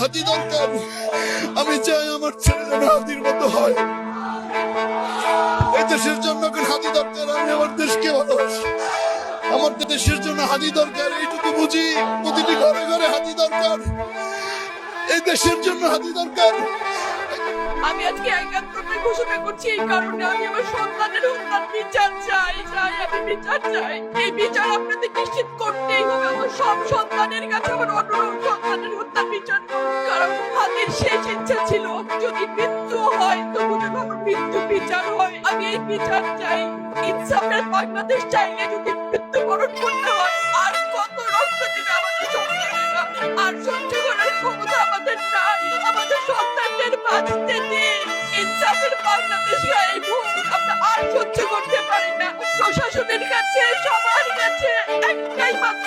হাতি দরকার। আমি চাই আমার ছেলে যেন হাতির মতো হয়। এই দেশের জন্য হাতি দরকার, আমি আমার দেশকে ভালোবাসি। আমার দেশের জন্য হাতি দরকার, এইটুকু বুঝি। প্রতিটি ঘরে ঘরে হাতি দরকার। এই দেশের জন্য হাতি দরকার। আমি আজকে একাত্তরের ঘোষণা করছি, এই কারণে আমি আমার সন্তানের হত্যার বিচার চাই চাই আমি বিচার চাই। এই বিচার আপনাদের নিশ্চিত করতেই হবে, আমার সব সন্তানের কাছে আমার অনুরোধ সন্তানের হত্যার বিচার। কারণ হাতের শেষ ইচ্ছা ছিল, যদি মৃত্যু হয়, তবু যেন আমার মৃত্যু বিচার হয়। আমি এই বিচার চাই। ইনসাফের বাংলাদেশ চাইলে যদি মৃত্যুবরণ করতে হয়, আর কত রক্ত দিবে আমাদের সন্তানেরা? আর সহ্য করার ক্ষমতা আমাদের নাই। আমাদের সন্তানদের বাঁচতে দিন ইনসাফের বাংলাদেশ এই ভুল আমরা আর সহ্য করতে পারি না। প্রশাসনের কাছে, সবার কাছে একটাই মাত্র